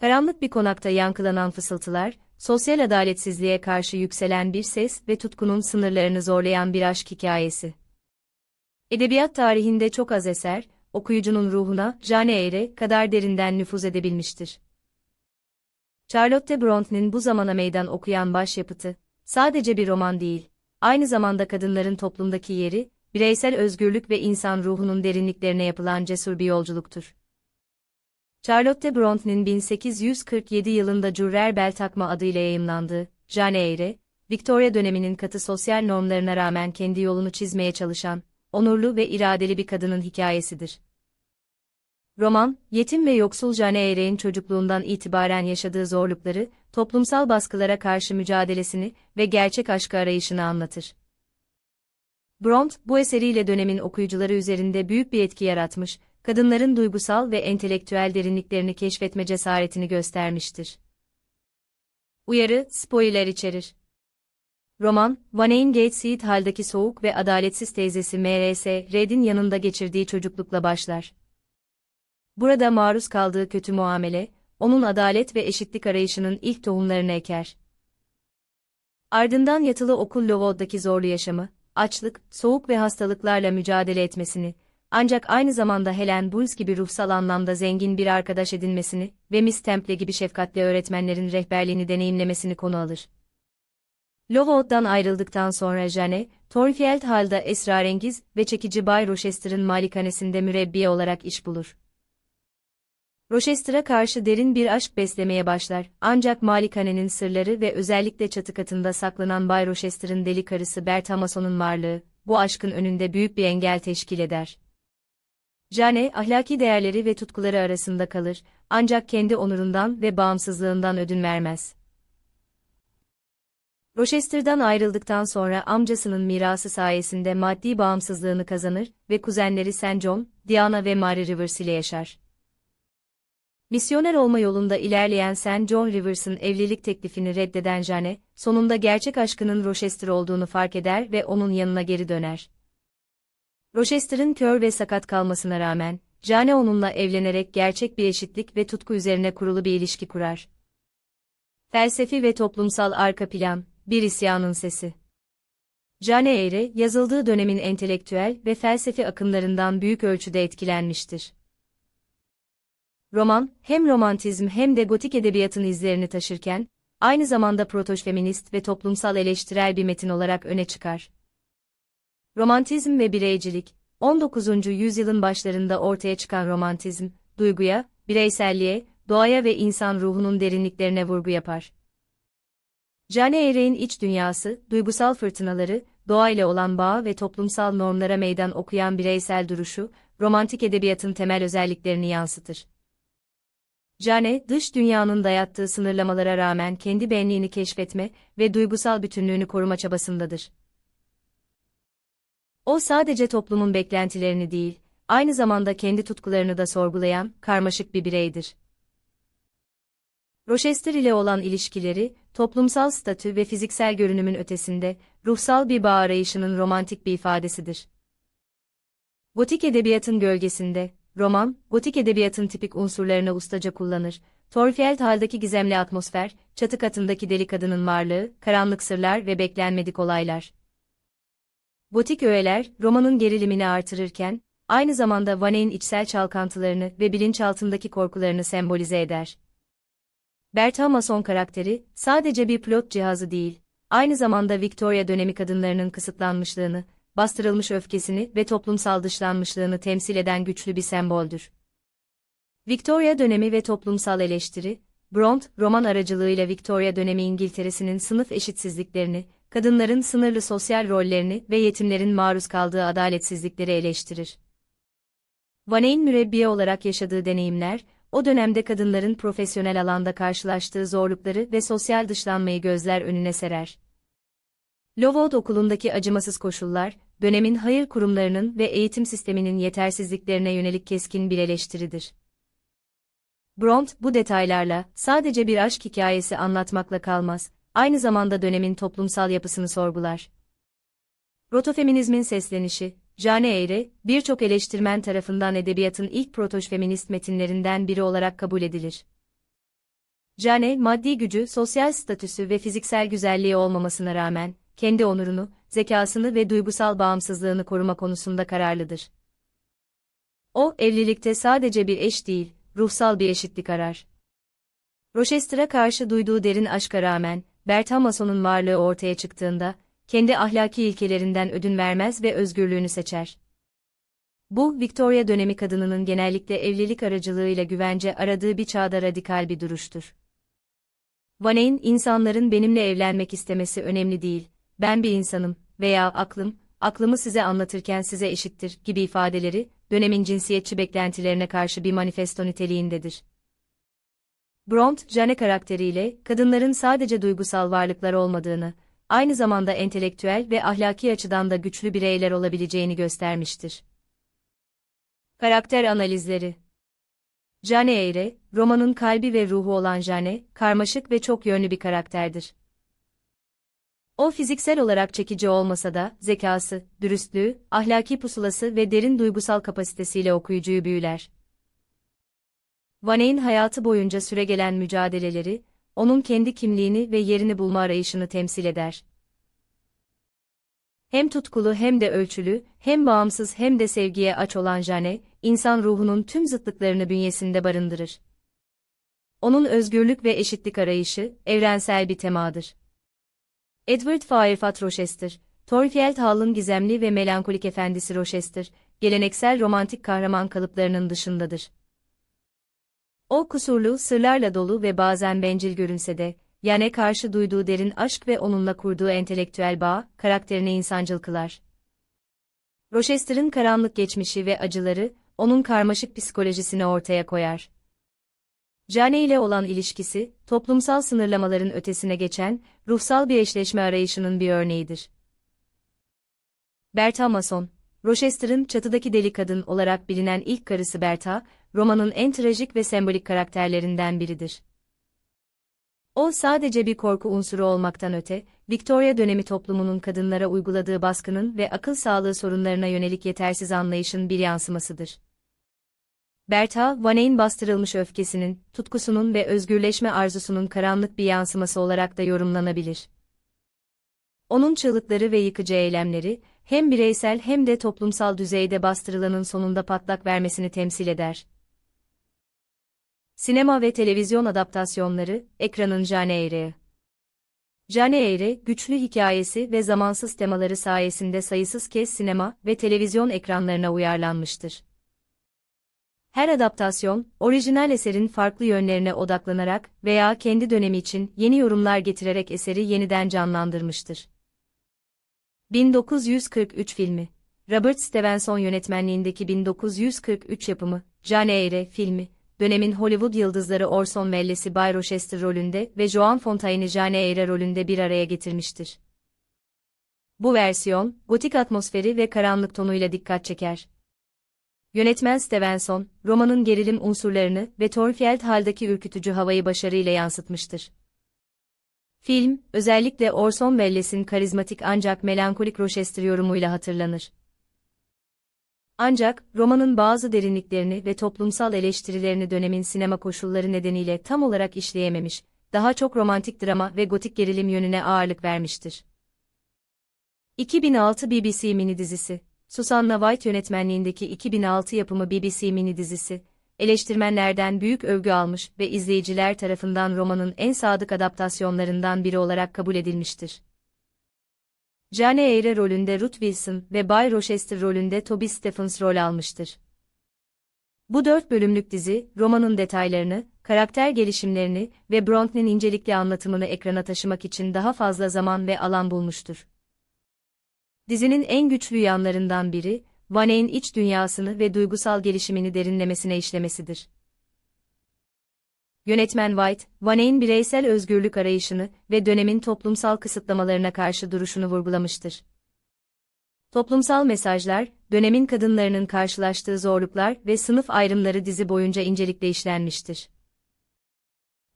Karanlık bir konakta yankılanan fısıltılar, sosyal adaletsizliğe karşı yükselen bir ses ve tutkunun sınırlarını zorlayan bir aşk hikayesi. Edebiyat tarihinde çok az eser, okuyucunun ruhuna, Jane Eyre kadar derinden nüfuz edebilmiştir. Charlotte Bronte'nin bu zamana meydan okuyan başyapıtı, sadece bir roman değil, aynı zamanda kadınların toplumdaki yeri, bireysel özgürlük ve insan ruhunun derinliklerine yapılan cesur bir yolculuktur. Charlotte Bronte'nin 1847 yılında Currer Bell takma adıyla yayımlandığı Jane Eyre, Victoria döneminin katı sosyal normlarına rağmen kendi yolunu çizmeye çalışan, onurlu ve iradeli bir kadının hikayesidir. Roman, yetim ve yoksul Jane Eyre'in çocukluğundan itibaren yaşadığı zorlukları, toplumsal baskılara karşı mücadelesini ve gerçek aşkı arayışını anlatır. Bront, bu eseriyle dönemin okuyucuları üzerinde büyük bir etki yaratmış, kadınların duygusal ve entelektüel derinliklerini keşfetme cesaretini göstermiştir. Uyarı, spoiler içerir. Roman, Vanane Gateshead haldeki soğuk ve adaletsiz teyzesi M.R.S. Red'in yanında geçirdiği çocuklukla başlar. Burada maruz kaldığı kötü muamele, onun adalet ve eşitlik arayışının ilk tohumlarını eker. Ardından yatılı okul Lowood'daki zorlu yaşamı, açlık, soğuk ve hastalıklarla mücadele etmesini, ancak aynı zamanda Helen Bulls gibi ruhsal anlamda zengin bir arkadaş edinmesini ve Miss Temple gibi şefkatli öğretmenlerin rehberliğini deneyimlemesini konu alır. Lowood'dan ayrıldıktan sonra Jane, Thornfield Hall'da esrarengiz ve çekici Bay Rochester'ın malikanesinde mürebbiye olarak iş bulur. Rochester'a karşı derin bir aşk beslemeye başlar, ancak malikanenin sırları ve özellikle çatı katında saklanan Bay Rochester'ın deli karısı Bertha Mason'un varlığı, bu aşkın önünde büyük bir engel teşkil eder. Jane, ahlaki değerleri ve tutkuları arasında kalır, ancak kendi onurundan ve bağımsızlığından ödün vermez. Rochester'dan ayrıldıktan sonra amcasının mirası sayesinde maddi bağımsızlığını kazanır ve kuzenleri St. John, Diana ve Mary Rivers ile yaşar. Misyoner olma yolunda ilerleyen St. John Rivers'ın evlilik teklifini reddeden Jane, sonunda gerçek aşkının Rochester olduğunu fark eder ve onun yanına geri döner. Rochester'ın kör ve sakat kalmasına rağmen, Jane onunla evlenerek gerçek bir eşitlik ve tutku üzerine kurulu bir ilişki kurar. Felsefi ve toplumsal arka plan, bir isyanın sesi. Jane Eyre, yazıldığı dönemin entelektüel ve felsefi akımlarından büyük ölçüde etkilenmiştir. Roman, hem romantizm hem de gotik edebiyatın izlerini taşırken, aynı zamanda protoşfeminist ve toplumsal eleştirel bir metin olarak öne çıkar. Romantizm ve bireycilik, 19. yüzyılın başlarında ortaya çıkan romantizm, duyguya, bireyselliğe, doğaya ve insan ruhunun derinliklerine vurgu yapar. Jane Eyre'in iç dünyası, duygusal fırtınaları, doğayla olan bağı ve toplumsal normlara meydan okuyan bireysel duruşu, romantik edebiyatın temel özelliklerini yansıtır. Jane, dış dünyanın dayattığı sınırlamalara rağmen kendi benliğini keşfetme ve duygusal bütünlüğünü koruma çabasındadır. O sadece toplumun beklentilerini değil, aynı zamanda kendi tutkularını da sorgulayan, karmaşık bir bireydir. Rochester ile olan ilişkileri, toplumsal statü ve fiziksel görünümün ötesinde, ruhsal bir bağ arayışının romantik bir ifadesidir. Gotik edebiyatın gölgesinde, roman, gotik edebiyatın tipik unsurlarını ustaca kullanır. Thorfield haldeki gizemli atmosfer, çatı katındaki deli kadının varlığı, karanlık sırlar ve beklenmedik olaylar. Gotik öğeler, romanın gerilimini artırırken, aynı zamanda Vaney'in içsel çalkantılarını ve bilinçaltındaki korkularını sembolize eder. Bertha Mason karakteri, sadece bir plot cihazı değil, aynı zamanda Victoria dönemi kadınlarının kısıtlanmışlığını, bastırılmış öfkesini ve toplumsal dışlanmışlığını temsil eden güçlü bir semboldür. Victoria dönemi ve toplumsal eleştiri, Bront, roman aracılığıyla Victoria dönemi İngiltere'sinin sınıf eşitsizliklerini, kadınların sınırlı sosyal rollerini ve yetimlerin maruz kaldığı adaletsizlikleri eleştirir. Vaney'in mürebbiye olarak yaşadığı deneyimler, o dönemde kadınların profesyonel alanda karşılaştığı zorlukları ve sosyal dışlanmayı gözler önüne serer. Lowood okulundaki acımasız koşullar, dönemin hayır kurumlarının ve eğitim sisteminin yetersizliklerine yönelik keskin bir eleştiridir. Bront, bu detaylarla, sadece bir aşk hikayesi anlatmakla kalmaz, aynı zamanda dönemin toplumsal yapısını sorgular. Protofeminizmin seslenişi, Jane Eyre, birçok eleştirmen tarafından edebiyatın ilk protoşfeminist metinlerinden biri olarak kabul edilir. Jane, maddi gücü, sosyal statüsü ve fiziksel güzelliği olmamasına rağmen, kendi onurunu, zekasını ve duygusal bağımsızlığını koruma konusunda kararlıdır. O, evlilikte sadece bir eş değil, ruhsal bir eşitlik arar. Rochester'a karşı duyduğu derin aşka rağmen, Berthamason'un varlığı ortaya çıktığında, kendi ahlaki ilkelerinden ödün vermez ve özgürlüğünü seçer. Bu, Victoria dönemi kadınının genellikle evlilik aracılığıyla güvence aradığı bir çağda radikal bir duruştur. Vaney'in insanların benimle evlenmek istemesi önemli değil, ben bir insanım veya aklım, aklımı size anlatırken size eşittir gibi ifadeleri, dönemin cinsiyetçi beklentilerine karşı bir manifesto niteliğindedir. Bront, Jane karakteriyle, kadınların sadece duygusal varlıklar olmadığını, aynı zamanda entelektüel ve ahlaki açıdan da güçlü bireyler olabileceğini göstermiştir. Karakter analizleri Jane Eyre, romanın kalbi ve ruhu olan Jane, karmaşık ve çok yönlü bir karakterdir. O fiziksel olarak çekici olmasa da, zekası, dürüstlüğü, ahlaki pusulası ve derin duygusal kapasitesiyle okuyucuyu büyüler. Vaney'in hayatı boyunca süregelen mücadeleleri, onun kendi kimliğini ve yerini bulma arayışını temsil eder. Hem tutkulu hem de ölçülü, hem bağımsız hem de sevgiye aç olan Jane, insan ruhunun tüm zıtlıklarını bünyesinde barındırır. Onun özgürlük ve eşitlik arayışı, evrensel bir temadır. Edward Fairfax Rochester, Thorfinn Hall'ın gizemli ve melankolik efendisi Rochester, geleneksel romantik kahraman kalıplarının dışındadır. O kusurlu, sırlarla dolu ve bazen bencil görünse de, Yane karşı duyduğu derin aşk ve onunla kurduğu entelektüel bağ, karakterini insancıl kılar. Rochester'ın karanlık geçmişi ve acıları, onun karmaşık psikolojisini ortaya koyar. Jane ile olan ilişkisi, toplumsal sınırlamaların ötesine geçen, ruhsal bir eşleşme arayışının bir örneğidir. Bertha Mason, Rochester'ın çatıdaki deli kadın olarak bilinen ilk karısı Bertha, romanın en trajik ve sembolik karakterlerinden biridir. O sadece bir korku unsuru olmaktan öte, Victoria dönemi toplumunun kadınlara uyguladığı baskının ve akıl sağlığı sorunlarına yönelik yetersiz anlayışın bir yansımasıdır. Bertha, Vaney'in bastırılmış öfkesinin, tutkusunun ve özgürleşme arzusunun karanlık bir yansıması olarak da yorumlanabilir. Onun çığlıkları ve yıkıcı eylemleri, hem bireysel hem de toplumsal düzeyde bastırılanın sonunda patlak vermesini temsil eder. Sinema ve televizyon adaptasyonları, ekranın Jane Eyre. Jane Eyre, güçlü hikayesi ve zamansız temaları sayesinde sayısız kez sinema ve televizyon ekranlarına uyarlanmıştır. Her adaptasyon, orijinal eserin farklı yönlerine odaklanarak veya kendi dönemi için yeni yorumlar getirerek eseri yeniden canlandırmıştır. 1943 filmi Robert Stevenson yönetmenliğindeki 1943 yapımı, Jane Eyre filmi, dönemin Hollywood yıldızları Orson Welles'i Bay Rochester rolünde ve Joan Fontaine'i Jane Eyre rolünde bir araya getirmiştir. Bu versiyon, gotik atmosferi ve karanlık tonuyla dikkat çeker. Yönetmen Stevenson, romanın gerilim unsurlarını ve Thorfeld haldeki ürkütücü havayı başarıyla yansıtmıştır. Film, özellikle Orson Welles'in karizmatik ancak melankolik Rochester yorumuyla hatırlanır. Ancak, romanın bazı derinliklerini ve toplumsal eleştirilerini dönemin sinema koşulları nedeniyle tam olarak işleyememiş, daha çok romantik drama ve gotik gerilim yönüne ağırlık vermiştir. 2006 BBC mini dizisi Susanna White yönetmenliğindeki 2006 yapımı BBC mini dizisi, eleştirmenlerden büyük övgü almış ve izleyiciler tarafından romanın en sadık adaptasyonlarından biri olarak kabul edilmiştir. Jane Eyre rolünde Ruth Wilson ve Bay Rochester rolünde Toby Stephens rol almıştır. Bu dört bölümlük dizi, romanın detaylarını, karakter gelişimlerini ve Bronte'nin incelikli anlatımını ekrana taşımak için daha fazla zaman ve alan bulmuştur. Dizinin en güçlü yanlarından biri, Vaney'in iç dünyasını ve duygusal gelişimini derinlemesine işlemesidir. Yönetmen White, Vaney'in bireysel özgürlük arayışını ve dönemin toplumsal kısıtlamalarına karşı duruşunu vurgulamıştır. Toplumsal mesajlar, dönemin kadınlarının karşılaştığı zorluklar ve sınıf ayrımları dizi boyunca incelikle işlenmiştir.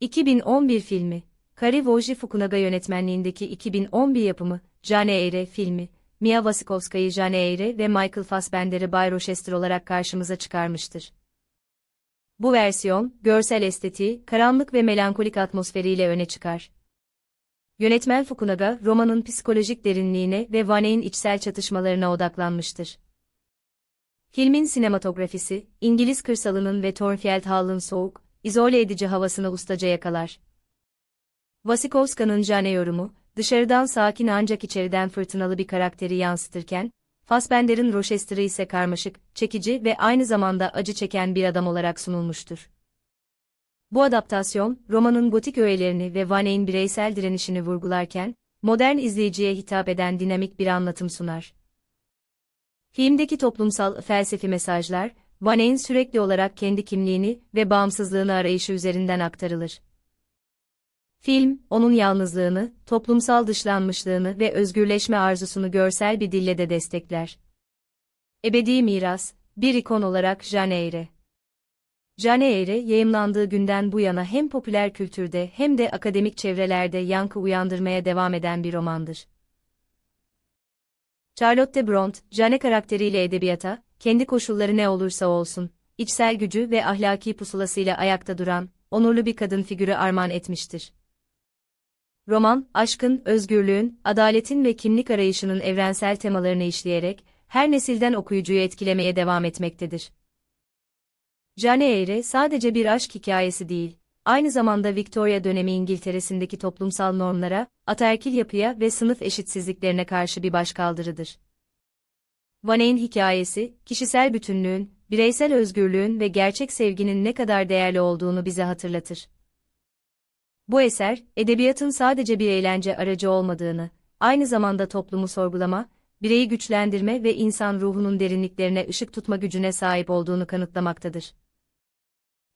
2011 filmi, Kari Wojci Fukunaga yönetmenliğindeki 2011 yapımı, Jane Eyre filmi, Mia Wasikowska'yı Jane Eyre ve Michael Fassbender'i Bay Rochester olarak karşımıza çıkarmıştır. Bu versiyon, görsel estetiği, karanlık ve melankolik atmosferiyle öne çıkar. Yönetmen Fukunaga, romanın psikolojik derinliğine ve Vaney'in içsel çatışmalarına odaklanmıştır. Filmin sinematografisi, İngiliz kırsalının ve Thornfield Hall'ın soğuk, izole edici havasını ustaca yakalar. Wasikowska'nın Jane yorumu, dışarıdan sakin ancak içeriden fırtınalı bir karakteri yansıtırken, Fassbender'in Rochester'ı ise karmaşık, çekici ve aynı zamanda acı çeken bir adam olarak sunulmuştur. Bu adaptasyon, romanın gotik öğelerini ve Vaney'in bireysel direnişini vurgularken, modern izleyiciye hitap eden dinamik bir anlatım sunar. Filmdeki toplumsal felsefi mesajlar, Vaney'in sürekli olarak kendi kimliğini ve bağımsızlığını arayışı üzerinden aktarılır. Film, onun yalnızlığını, toplumsal dışlanmışlığını ve özgürleşme arzusunu görsel bir dille de destekler. Ebedi Miras, bir ikon olarak Jane Eyre. Jane Eyre, yayımlandığı günden bu yana hem popüler kültürde hem de akademik çevrelerde yankı uyandırmaya devam eden bir romandır. Charlotte Brontë, Jane karakteriyle edebiyata, kendi koşulları ne olursa olsun, içsel gücü ve ahlaki pusulasıyla ayakta duran, onurlu bir kadın figürü armağan etmiştir. Roman, aşkın, özgürlüğün, adaletin ve kimlik arayışının evrensel temalarını işleyerek, her nesilden okuyucuyu etkilemeye devam etmektedir. Jane Eyre sadece bir aşk hikayesi değil, aynı zamanda Victoria dönemi İngiltere'sindeki toplumsal normlara, ataerkil yapıya ve sınıf eşitsizliklerine karşı bir başkaldırıdır. Vaney'in hikayesi, kişisel bütünlüğün, bireysel özgürlüğün ve gerçek sevginin ne kadar değerli olduğunu bize hatırlatır. Bu eser, edebiyatın sadece bir eğlence aracı olmadığını, aynı zamanda toplumu sorgulama, bireyi güçlendirme ve insan ruhunun derinliklerine ışık tutma gücüne sahip olduğunu kanıtlamaktadır.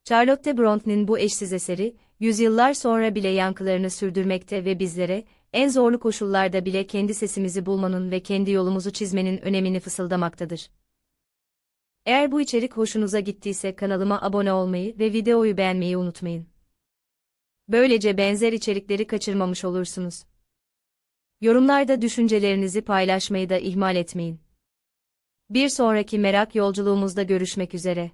Charlotte Bronte'nin bu eşsiz eseri, yüzyıllar sonra bile yankılarını sürdürmekte ve bizlere, en zorlu koşullarda bile kendi sesimizi bulmanın ve kendi yolumuzu çizmenin önemini fısıldamaktadır. Eğer bu içerik hoşunuza gittiyse kanalıma abone olmayı ve videoyu beğenmeyi unutmayın. Böylece benzer içerikleri kaçırmamış olursunuz. Yorumlarda düşüncelerinizi paylaşmayı da ihmal etmeyin. Bir sonraki merak yolculuğumuzda görüşmek üzere.